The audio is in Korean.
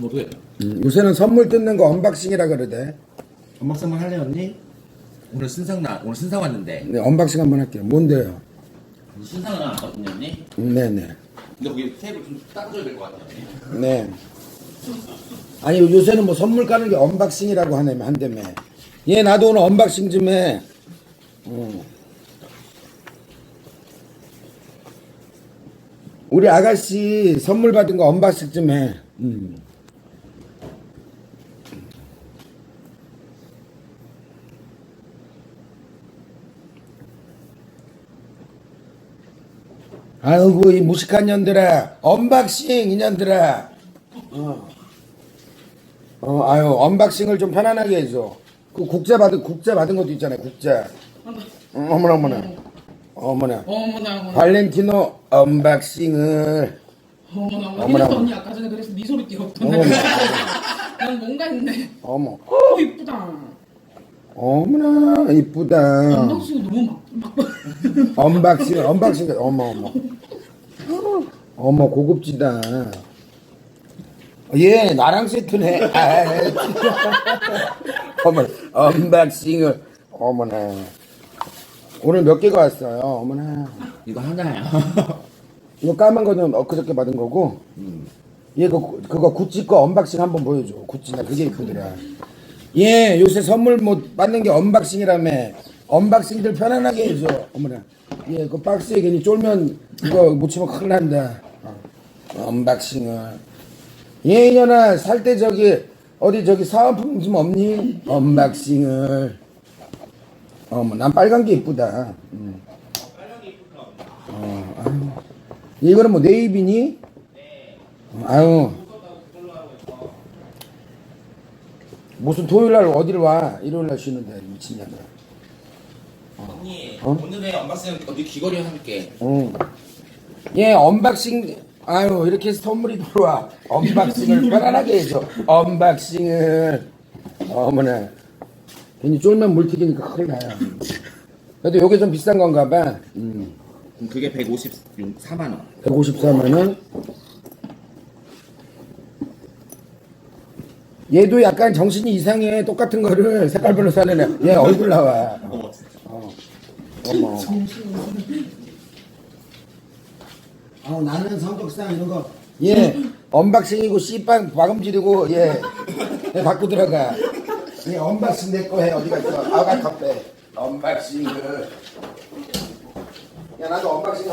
모르겠다. 음, 요새는 선물 뜯는 거 언박싱이라 그러대. 선물 할래 언니? 오늘 신상 나 오늘 신상 왔는데 네, 언박싱 한번 할게요. 뭔데요? 신상은 나왔거든요 언니. 음, 네네. 근데 거기 테이블 좀 닦아줘야 될 것 같아요. 언니. 네. 아니 요새는 뭐 선물 까는 게 언박싱이라고 하네 한다며. 얘 나도 오늘 언박싱 좀 해. 어. 우리 아가씨 선물 받은 거 언박싱 좀 해. 음. 아이고 이 무식한 년들아. 언박싱 이년들아. 어. 어 아유 언박싱을 좀 편안하게 해줘. 그 국자 받은 국자 받은 것도 있잖아요 국자. 어, 어머나 어머나. 어머나. 어머나 어머나. 발렌티노 언박싱을. 어머나 어머나. 어머나. 그래서 언니 아까 전에 그래서 네 소리 띄웠던 어머나. 난 뭔가 있네. 어머. 어 이쁘다. 어머나 이쁘다. 언박싱 너무 막, 막. 언박싱 언박싱. 어머 어머 어머 고급지다. 얘 나랑 세트네. 아이, 어머 언박싱을. 어머나. 오늘 몇 개가 왔어요 어머나? 이거 하나야. 이거 까만 거는 엊그저께 받은 거고 얘 그, 그거 구찌 거 언박싱 한번 보여줘 구찌 나 그게 이쁘더라. 얘 요새 선물 못 받는 게 언박싱이라며. 언박싱들 편안하게 해줘 어머나. 얘그 박스에 괜히 쫄면 이거 묻히면 큰일 난다. 어. 언박싱을 얘 이년아 살 때 저기 어디 저기 사은품 좀 없니 언박싱을 어머 난 빨간 게 이쁘다 음. 어, 아유. 이거는 뭐 네이비니? 아유. 무슨 토요일 날 어디를 와? 일요일 날 쉬는데 미친년아. 언니 어? 오늘의 언박싱 어디 귀걸이 함께. 응. 얘 언박싱 아유 이렇게 해서 선물이 들어와. 언박싱을 편안하게 해줘. 언박싱을 어머나. 괜히 쫄면 물 튀기니까 큰일 나요. 그래도 요게 좀 비싼 건가 봐. 음. 그럼 그게 154만 원. 154만 원. 얘도 약간 정신이 이상해. 똑같은 거를 색깔별로 사는 애. 얘 얼굴 나와. 어머 진짜. 어. 어머. 어, 나는 성격상 이런 거. 얘 언박싱이고 씨빵 박음질이고 얘, 얘 갖고 들어가. 얘 언박싱 내 거 해. 어디 갔어? 아가 카페. 언박싱을. 야 나도 언박싱.